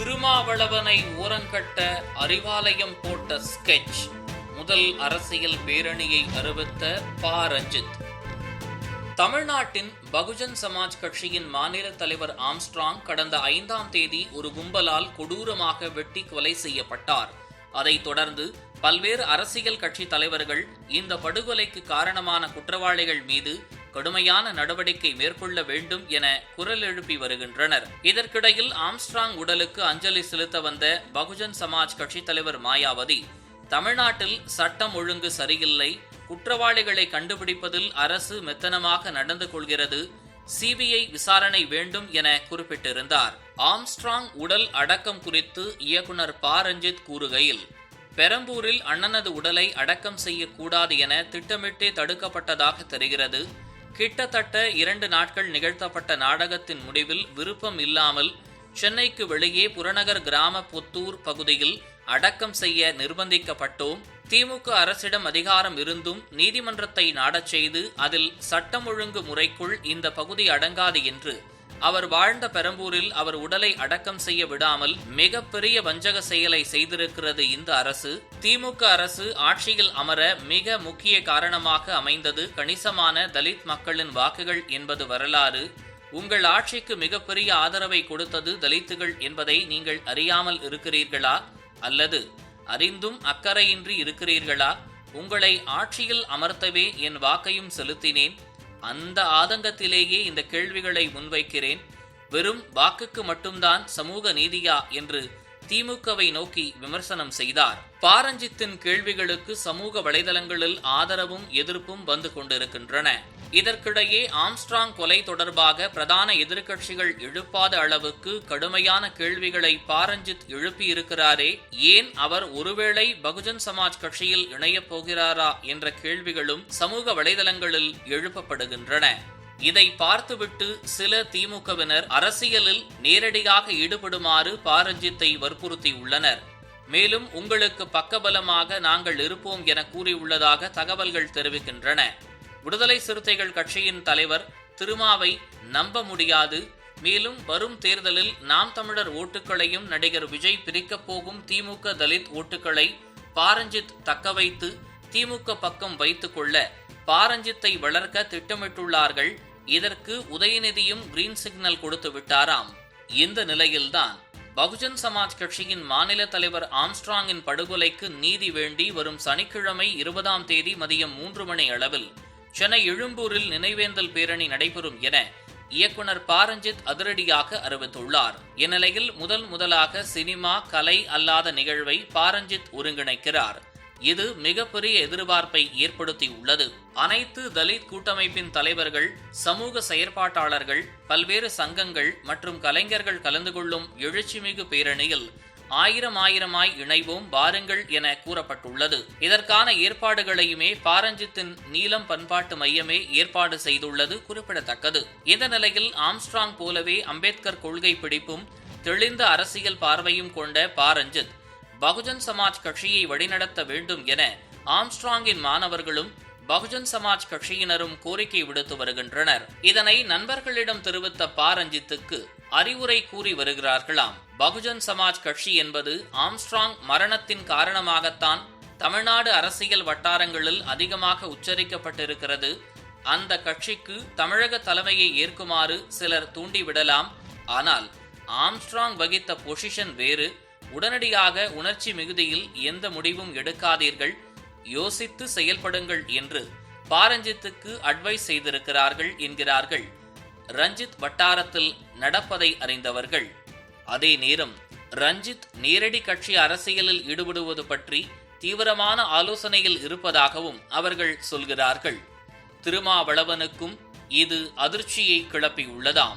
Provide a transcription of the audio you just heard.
திருமாவளவனை ஓரங்கட்ட அறிவாலயம் போட்ட ஸ்கெட்ச் முதல் அரசியல் பேரணியை அறிவித்த ப. ரஞ்சித். தமிழ்நாட்டின் பகுஜன் சமாஜ் கட்சியின் மாநில தலைவர் ஆம்ஸ்ட்ராங் கடந்த ஐந்தாம் தேதி ஒரு கும்பலால் கொடூரமாக வெட்டி கொலை செய்யப்பட்டார். அதைத் தொடர்ந்து பல்வேறு அரசியல் கட்சி தலைவர்கள் இந்த படுகொலைக்கு காரணமான குற்றவாளிகள் மீது கடுமையான நடவடிக்கை மேற்கொள்ள வேண்டும் என குரல் எழுப்பி வருகின்றனர். இதற்கிடையில் ஆம்ஸ்ட்ராங் உடலுக்கு அஞ்சலி செலுத்த வந்த பகுஜன் சமாஜ் கட்சித் தலைவர் மாயாவதி தமிழ்நாட்டில் சட்டம் ஒழுங்கு சரியில்லை குற்றவாளிகளை கண்டுபிடிப்பதில் அரசு மெத்தனமாக நடந்து கொள்கிறது சிபிஐ விசாரணை வேண்டும் என குறிப்பிட்டிருந்தார். ஆம்ஸ்ட்ராங் உடல் அடக்கம் குறித்து இயக்குனர் ப ரஞ்சித் கூறுகையில் பெரம்பூரில் அண்ணனது உடலை அடக்கம் செய்யக்கூடாது என திட்டமிட்டே தடுக்கப்பட்டதாக தெரிகிறது. கிட்டத்தட்ட இரண்டு நாட்கள் நிகழ்த்தப்பட்ட நாடகத்தின் முடிவில் விருப்பம் இல்லாமல் சென்னைக்கு வெளியே புறநகர் கிராம புத்தூர் பகுதியில் அடக்கம் செய்ய நிர்பந்திக்கப்பட்டோம். திமுக அரசிடம் அதிகாரம் இருந்தும் நீதிமன்றத்தை நாடச் செய்து அதில் சட்டம் ஒழுங்கு முறைக்குள் இந்த பகுதி அடங்காது என்று அவர் வாழ்ந்த பெரம்பூரில் அவர் உடலை அடக்கம் செய்ய விடாமல் மிகப்பெரிய வஞ்சக செயலை செய்திருக்கிறது இந்த அரசு. திமுக அரசு ஆட்சியில் அமர மிக முக்கிய காரணமாக அமைந்தது கணிசமான தலித் மக்களின் வாக்குகள் என்பது வரலாறு. உங்கள் ஆட்சிக்கு மிகப்பெரிய ஆதரவை கொடுத்தது தலித்துகள் என்பதை நீங்கள் அறியாமல் இருக்கிறீர்களா? அல்லது அறிந்தும் அக்கறையின்றி இருக்கிறீர்களா? உங்களை ஆட்சியில் அமர்த்தவே என் வாக்கையும் செலுத்தினேன். அந்த ஆதங்கத்திலேயே இந்த கேள்விகளை முன்வைக்கிறேன். வெறும் வாக்குக்கு மட்டும்தான் சமூக நீதியா என்று திமுகவை நோக்கி விமர்சனம் செய்தார். பாரஞ்சித்தின் கேள்விகளுக்கு சமூக வலைதளங்களில் ஆதரவும் எதிர்ப்பும் வந்து கொண்டிருக்கின்றன. இதற்கிடையே ஆம்ஸ்ட்ராங் கொலை தொடர்பாக பிரதான எதிர்க்கட்சிகள் எழுப்பாத அளவுக்கு கடுமையான கேள்விகளை பாரஞ்சித் எழுப்பியிருக்கிறாரே ஏன் அவர் ஒருவேளை பகுஜன் சமாஜ் கட்சியில் இணையப் போகிறாரா என்ற கேள்விகளும் சமூக வலைதளங்களில் எழுப்பப்படுகின்றன. இதை பார்த்துவிட்டு சில திமுகவினர் அரசியலில் நேரடியாக ஈடுபடுமாறு பாரஞ்சித்தை வற்புறுத்தியுள்ளனர். மேலும் உங்களுக்கு பக்கபலமாக நாங்கள் இருப்போம் என கூறியுள்ளதாக தகவல்கள் தெரிவிக்கின்றன. விடுதலை சிறுத்தைகள் கட்சியின் தலைவர் திருமாவை நம்ப முடியாது. மேலும் வரும் தேர்தலில் நாம் தமிழர் ஓட்டுகளையும் நடிகர் விஜய் பிரிக்கப் போகும் திமுக தலித் ஓட்டுகளை பாரஞ்சித் தக்கவைத்து திமுக பக்கம் வைத்துக்கொள்ள பாரஞ்சித்தை வளர்க்க திட்டமிட்டுள்ளார்கள். இதற்கு உதயநிதியும் கிரீன் சிக்னல் கொடுத்து விட்டாராம். இந்த நிலையில்தான் பகுஜன் சமாஜ் கட்சியின் மாநில தலைவர் ஆம்ஸ்ட்ராங்கின் படுகொலைக்கு நீதி வேண்டி வரும் சனிக்கிழமை இருபதாம் தேதி மதியம் மூன்று மணி அளவில் சென்னை எழும்பூரில் நினைவேந்தல் பேரணி நடைபெறும் என இயக்குனர் பாரஞ்சித் அதிரடியாக அறிவித்துள்ளார். இந்நிலையில் முதல் முதலாக சினிமா கலை அல்லாத நிகழ்வை பாரஞ்சித் ஒருங்கிணைக்கிறார். இது மிகப்பெரிய எதிர்பார்ப்பை ஏற்படுத்தியுள்ளது. அனைத்து தலித் கூட்டமைப்பின் தலைவர்கள் சமூக செயற்பாட்டாளர்கள் பல்வேறு சங்கங்கள் மற்றும் கலைஞர்கள் கலந்து கொள்ளும் எழுச்சிமிகு பேரணியில் ஆயிரம் ஆயிரமாய் இணைவோம் வாருங்கள் என கூறப்பட்டுள்ளது. இதற்கான ஏற்பாடுகளையுமே பாரஞ்சித்தின் நீலம் பண்பாட்டு மையமே ஏற்பாடு செய்துள்ளது குறிப்பிடத்தக்கது. இந்த நிலையில் ஆம்ஸ்ட்ராங் போலவே அம்பேத்கர் கொள்கை பிடிப்பும் தெளிந்த அரசியல் பார்வையும் கொண்ட பாரஞ்சித் பகுஜன் சமாஜ் கட்சியை வழிநடத்த வேண்டும் என ஆம்ஸ்ட்ராங்கின் மாணவர்களும் பகுஜன் சமாஜ் கட்சியினரும் கோரிக்கை விடுத்து வருகின்றனர். இதனை நண்பர்களிடம் தெரிவித்த பாரஞ்சித்துக்கு அறிவுரை கூறி வருகிறார்களாம். பகுஜன் சமாஜ் கட்சி என்பது ஆம்ஸ்ட்ராங் மரணத்தின் காரணமாகத்தான் தமிழ்நாடு அரசியல் வட்டாரங்களில் அதிகமாக உச்சரிக்கப்பட்டிருக்கிறது. அந்த கட்சிக்கு தமிழக தலைமையை ஏற்குமாறு சிலர் தூண்டிவிடலாம். ஆனால் ஆம்ஸ்ட்ராங் வகித்த பொசிஷன் வேறு. உடனடியாக உணர்ச்சி மிகுதியில் எந்த முடிவும் எடுக்காதீர்கள். யோசித்து செயல்படுங்கள் என்று பாரஞ்சித்துக்கு அட்வைஸ் செய்திருக்கிறார்கள் என்கிறார்கள். ரஞ்சித் வட்டாரத்தில் நடப்பதை அறிந்தவர்கள். அதே நேரம் ரஞ்சித் நேரடி கட்சி அரசியலில் ஈடுபடுவது பற்றி தீவிரமான ஆலோசனையில் இருப்பதாகவும் அவர்கள் சொல்கிறார்கள். திருமாவளவனுக்கும் இது அதிர்ச்சியை கிளப்பியுள்ளதாம்.